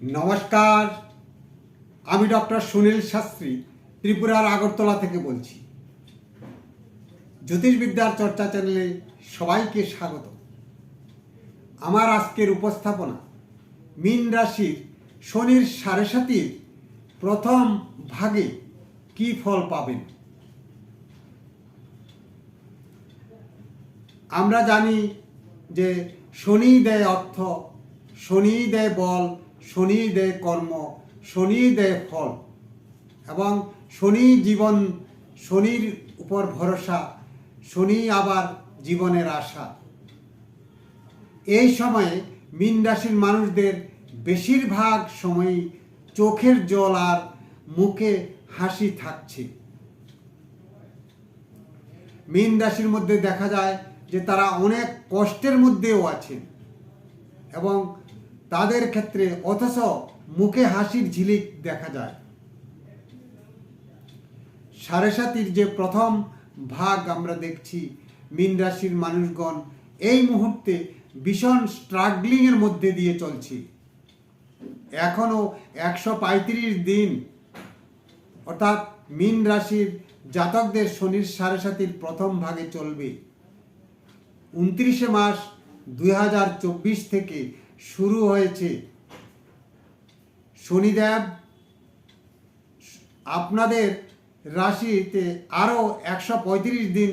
নমস্কার, আমি ডক্টর সুনীল শাস্ত্রী, ত্রিপুরার আগরতলা থেকে বলছি। জ্যোতিষবিদ্যার চর্চা চ্যানেলে সবাইকে স্বাগত। আমার আজকের উপস্থাপনা মীন রাশির শনির সাড়ে সাতির প্রথম ভাগে কি ফল পাবেন? আমরা জানি যে শনি দেয় অর্থ, শনি দেয় বল শনি দেয় কর্ম শনি দেয় ফল এবং শনি জীবন, শনির উপর ভরসা, শনি আবার জীবনের আশা। এই সময়ে মীন রাশির মানুষদের বেশিরভাগ সময়ই চোখের জল আর মুখে হাসি থাকছে। মীন রাশির মধ্যে দেখা যায় যে তারা অনেক কষ্টের মধ্যেও আছেন এবং তাদের ক্ষেত্রে অথচ মুখে হাসির ঝিলিক দেখা যায়। সাড়ে সাতির যে প্রথম ভাগ আমরা দেখছি, মীন রাশির মানুষগণ, এই মুহূর্তে ভীষণ স্ট্রাগলিংয়ের মধ্যে দিয়ে চলছে। এখনও একশো পঁয়ত্রিশ দিন, অর্থাৎ মীন রাশির জাতকদের শনির সাড়ে সাতির প্রথম ভাগে চলবে। উনত্রিশে মাস দুই হাজার চব্বিশ থেকে শুরু হয়েছে। শনিদেব, আপনাদের রাশিতে আরও একশো পঁয়ত্রিশ দিন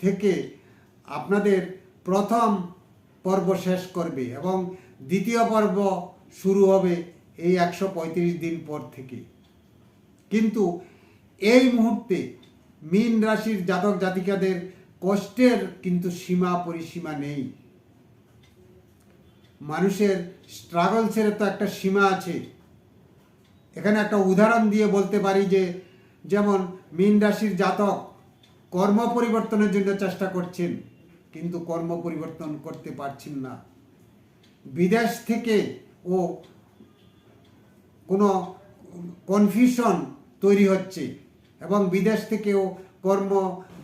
থেকে আপনাদের প্রথম পর্ব শেষ করবে এবং দ্বিতীয় পর্ব শুরু হবে এই একশো পঁয়ত্রিশ দিন পর থেকে। কিন্তু এই মুহূর্তে মীন রাশির জাতক জাতিকাদের কষ্টের কিন্তু সীমা পরিসীমা নেই। মানুষের স্ট্রাগলসের তো একটা সীমা আছে। এখানে একটা উদাহরণ দিয়ে বলতে পারি যে, যেমন মীন রাশির জাতক কর্ম পরিবর্তনের জন্য চেষ্টা করছেন, কিন্তু কর্ম পরিবর্তন করতে পারছেন না। বিদেশ থেকে ও কোনো কনফিউশন তৈরি হচ্ছে এবং বিদেশ থেকেও কর্ম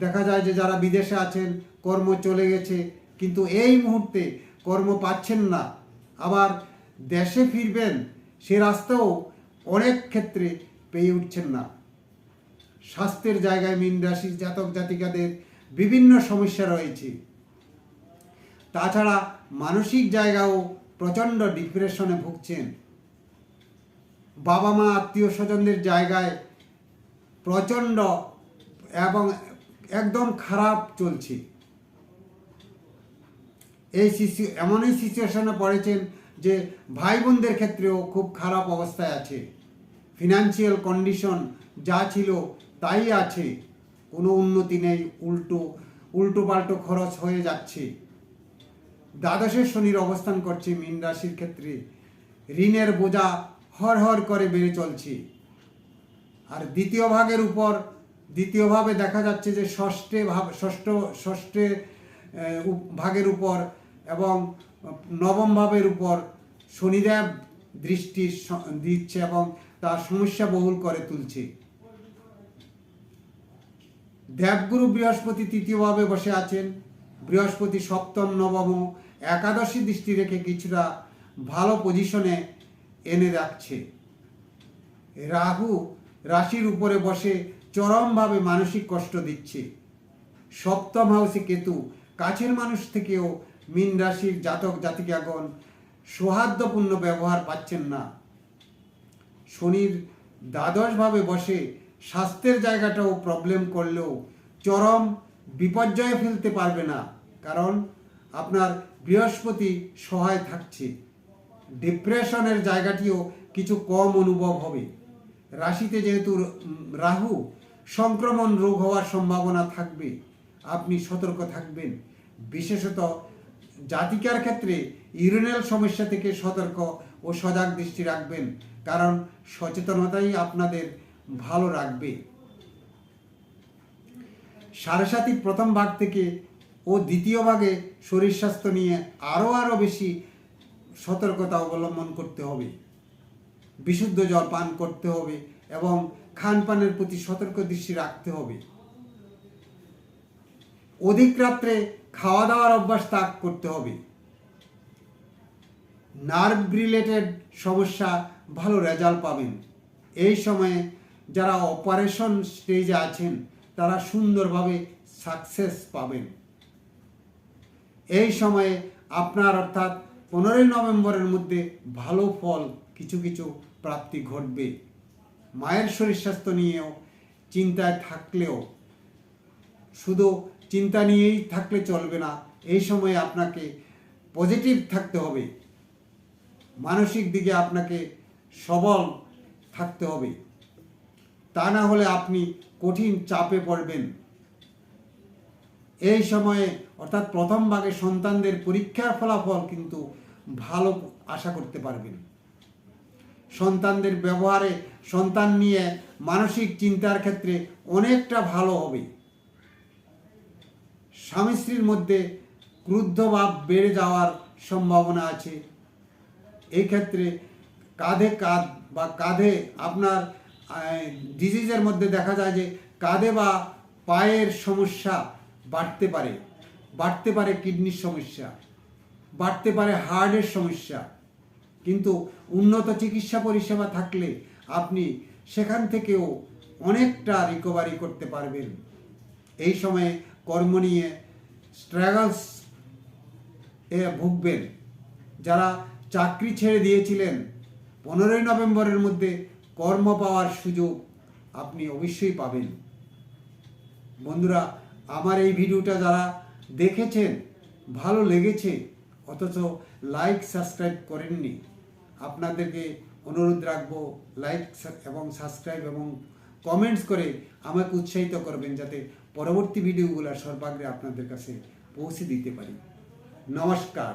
দেখা যায় যে যারা বিদেশে আছেন, কর্ম চলে গেছে, কিন্তু এই মুহূর্তে কর্ম পাচ্ছেন না। আবার দেশে ফিরবেন, সে রাস্তাও অনেক ক্ষেত্রে পেয়ে উঠছেন না। স্বাস্থ্যের জায়গায় মীন রাশির জাতক জাতিকাদের বিভিন্ন সমস্যা রয়েছে। তাছাড়া মানসিক জায়গাও প্রচণ্ড ডিপ্রেশনে ভুগছেন। বাবা মা আত্মীয় স্বজনদের জায়গায় প্রচণ্ড এবং একদম খারাপ চলছে। এই সিচু, এমনই সিচুয়েশনে পড়েছেন যে ভাই বোনদের ক্ষেত্রেও খুব খারাপ অবস্থায় আছে। ফিনান্সিয়াল কন্ডিশন যা ছিল তাই আছে। কোনো উন্নতি নেই, উল্টো উল্টো পাল্টো খরচ হয়ে যাচ্ছে। দ্বাদশের শনির অবস্থান করছে মীন রাশির ক্ষেত্রে। ঋণের বোঝা হর হর করে বেড়ে চলছে। আর দ্বিতীয় ভাগের উপর দ্বিতীয়ভাবে দেখা যাচ্ছে যে ষষ্ঠে ভাব, ষষ্ঠ, ষষ্ঠে ভাগের উপর এবং নবম ভাবের উপর শনিদেব দৃষ্টি দিচ্ছে এবং তার সমস্যা বহুল করে তুলছে। দেবগুরু বৃহস্পতি তৃতীয়ভাবে বসে আছেন। বৃহস্পতি সপ্তম, নবম একাদশী দৃষ্টি রেখে কিছুটা ভালো পজিশনে এনে রাখছে। রাহু রাশির উপরে বসে চরমভাবে মানসিক কষ্ট দিচ্ছে। সপ্তম হাউসে কেতু কাছের মানুষ থেকেও মীন রাশির জাতক জাতিকাগণ সৌহার্দ্যপূর্ণ ব্যবহার পাচ্ছেন না। শনির দ্বাদশভাবে বসে স্বাস্থ্যের জায়গাটাও প্রবলেম করলেও চরম বিপর্যয়ে ফেলতে পারবে না, কারণ আপনার বৃহস্পতি সহায় থাকছে। ডিপ্রেশনের জায়গাটিও কিছু কম অনুভব হবে। রাশিতে যেহেতু রাহু সংক্রমণ রোগ হওয়ার সম্ভাবনা থাকবে, আপনি সতর্ক থাকবেন। বিশেষত জাতিকার ক্ষেত্রে ইউরিনাল সমস্যা থেকে সতর্ক ও সজাগ দৃষ্টি রাখবেন, কারণ সচেতনতাই আপনাদের ভালো রাখবে। সাড়ে সাতির প্রথম ভাগ থেকে ও দ্বিতীয় ভাগে শরীর স্বাস্থ্য নিয়ে আরও আরও বেশি সতর্কতা অবলম্বন করতে হবে। বিশুদ্ধ জল পান করতে হবে এবং খান পানের প্রতি সতর্ক দৃষ্টি রাখতে হবে। অধিক রাত্রে খাওয়া দাওয়ার অভ্যাস ত্যাগ করতে হবে। নার্ভ রিলেটেড সমস্যা ভালো রেজাল্ট পাবেন। এই সময়ে যারা অপারেশন স্টেজে আছেন, তারা সুন্দরভাবে সাকসেস পাবেন। এই সময়ে আপনার অর্থাৎ পনেরোই নভেম্বরের মধ্যে ভালো ফল কিছু কিছু প্রাপ্তি ঘটবে। মায়ের শরীর স্বাস্থ্য নিয়েও চিন্তায় থাকলেও শুধু চিন্তা নিয়েই থাকলে চলবে না। এই সময়ে আপনাকে পজিটিভ থাকতে হবে। মানসিক দিকে আপনাকে সবল থাকতে হবে। তা না হলে আপনি কঠিন চাপে পড়বেন। এই সময়ে অর্থাৎ প্রথম ভাগে সন্তানদের পরীক্ষার ফলাফল কিন্তু ভালো আশা করতে পারবেন। সন্তানদের ব্যবহারে সন্তান নিয়ে মানসিক চিন্তার ক্ষেত্রে অনেকটা ভালো হবে। স্বামী স্ত্রীর মধ্যে ক্রুদ্ধভাব বেড়ে যাওয়ার সম্ভাবনা আছে। এই ক্ষেত্রে কাঁধে কাঁধ বা কাঁধে আপনার ডিজিজের মধ্যে দেখা যায় যে কাঁধে বা পায়ের সমস্যা বাড়তে পারে। বাড়তে পারে কিডনির সমস্যা, বাড়তে পারে হার্টের সমস্যা। কিন্তু উন্নত চিকিৎসা পরিষেবা থাকলে আপনি সেখান থেকেও অনেকটা রিকভারি করতে পারবেন। এই সময়ে কর্ম নিয়ে স্ট্রাগলস এ ভুগবেন। যারা চাকরি ছেড়ে দিয়েছিলেন, পনেরোই নভেম্বরের মধ্যে কর্ম পাওয়ার সুযোগ আপনি অবশ্যই পাবেন। বন্ধুরা, আমার এই ভিডিওটা যারা দেখেছেন, ভালো লেগেছে, অথচ লাইক সাবস্ক্রাইব করেননি, আপনাদেরকে অনুরোধ রাখব লাইক এবং সাবস্ক্রাইব এবং কমেন্টস করে আমাকে উৎসাহিত করবেন যাতে পরবর্তী ভিডিওগুলো সর্বাগ্রে আপনাদের কাছে পৌঁছে দিতে পারি। নমস্কার।